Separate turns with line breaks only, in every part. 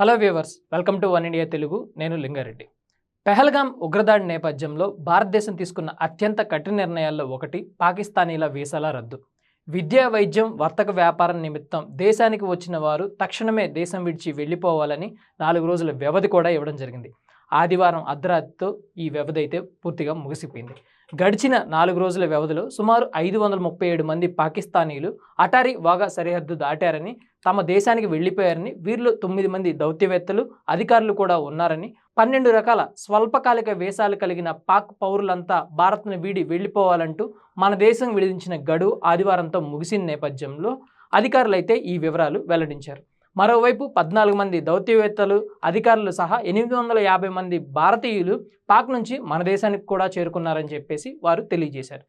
Hello viewers welcome to One India Telugu. నేను లింగారెడ్డి. పెహల్గాం ఉగ్రదాడి నేపథ్యంలో భారతదేశం తీసుకున్న అత్యంత కఠిన నిర్ణయాల్లో ఒకటి పాకిస్తానీల వీసాల రద్దు. విద్యా వైద్యం వర్తక వ్యాపారం నిమిత్తం దేశానికి వచ్చిన వారు తక్షణమే దేశం విడిచి వెళ్ళిపోవాలని నాలుగు రోజుల వ్యవధి కూడా ఇవ్వడం జరిగింది. ఆదివారం అర్ధరాత్రితో ఈ వ్యవధి అయితే పూర్తిగా ముగిసిపోయింది. గడిచిన నాలుగు రోజుల వ్యవధిలో సుమారు ఐదు వందల ముప్పై ఏడు మంది పాకిస్తానీలు అటారీ వాగా సరిహద్దు దాటారని తమ దేశానికి వెళ్ళిపోయారని వీరిలో తొమ్మిది మంది దౌత్యవేత్తలు అధికారులు కూడా ఉన్నారని పన్నెండు రకాల స్వల్పకాలిక వేషాలు కలిగిన పాక్ పౌరులంతా భారత్ను వీడి వెళ్ళిపోవాలంటూ మన దేశం విధించిన గడువు ఆదివారంతో ముగిసిన నేపథ్యంలో అధికారులైతే ఈ వివరాలు వెల్లడించారు. మరోవైపు పద్నాలుగు మంది దౌత్యవేత్తలు అధికారులు సహా ఎనిమిది వందల యాభై మంది భారతీయులు పాక్ నుంచి మన దేశానికి కూడా చేరుకున్నారని చెప్పేసి వారు తెలియజేశారు.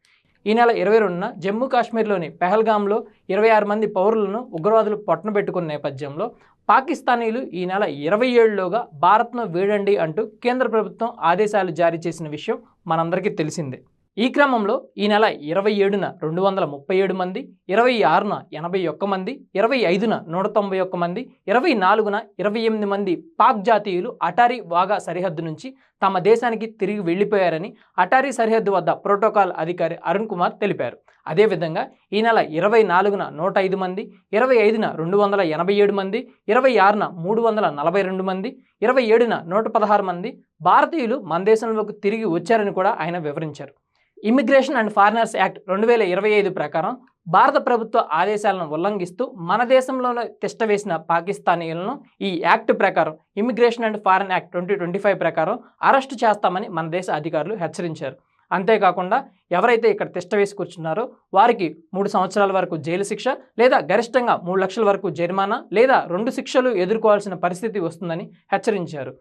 ఈ నెల ఇరవై రెండున జమ్మూ కాశ్మీర్లోని పెహల్గాంలో ఇరవై ఆరు మంది పౌరులను ఉగ్రవాదులు పట్టునబెట్టుకున్న నేపథ్యంలో పాకిస్తానీలు ఈ నెల ఇరవై ఏడులోగా భారత్ను వీడండి అంటూ కేంద్ర ప్రభుత్వం ఆదేశాలు జారీ చేసిన విషయం మనందరికీ తెలిసిందే. ఈ క్రమంలో ఈ నెల ఇరవై ఏడున రెండు వందల ముప్పై ఏడు మంది ఇరవై ఆరున ఎనభై ఒక్క మంది ఇరవై ఐదున నూట తొంభై ఒక్క మంది ఇరవై నాలుగున ఇరవై ఎనిమిది మంది పాక్ జాతీయులు అటారీ వాగా సరిహద్దు నుంచి తమ దేశానికి తిరిగి వెళ్ళిపోయారని అటారీ సరిహద్దు వద్ద ప్రోటోకాల్ అధికారి అరుణ్ కుమార్ తెలిపారు. అదేవిధంగా ఈ నెల ఇరవై నాలుగున నూట ఐదు మంది ఇరవై ఐదున రెండు వందల ఎనభై ఏడు మంది ఇరవై ఆరున మూడు వందల నలభై రెండు మంది ఇరవై ఏడున నూట పదహారు మంది భారతీయులు మన దేశంలోకి తిరిగి వచ్చారని కూడా ఆయన వివరించారు. ఇమిగ్రేషన్ అండ్ ఫారినర్స్ యాక్ట్ రెండు వేల ఇరవై ఐదు ప్రకారం భారత ప్రభుత్వ ఆదేశాలను ఉల్లంఘిస్తూ మన దేశంలోనే తిష్టవేసిన పాకిస్తానీయులను ఈ యాక్ట్ ప్రకారం immigration and foreign act twenty twenty five ప్రకారం అరెస్టు చేస్తామని మన దేశ అధికారులు హెచ్చరించారు. అంతేకాకుండా ఎవరైతే ఇక్కడ తిష్ట వేసి కూర్చున్నారో వారికి మూడు సంవత్సరాల వరకు జైలు శిక్ష లేదా గరిష్టంగా మూడు లక్షల వరకు జరిమానా లేదా రెండు శిక్షలు ఎదుర్కోవాల్సిన పరిస్థితి వస్తుందని హెచ్చరించారు.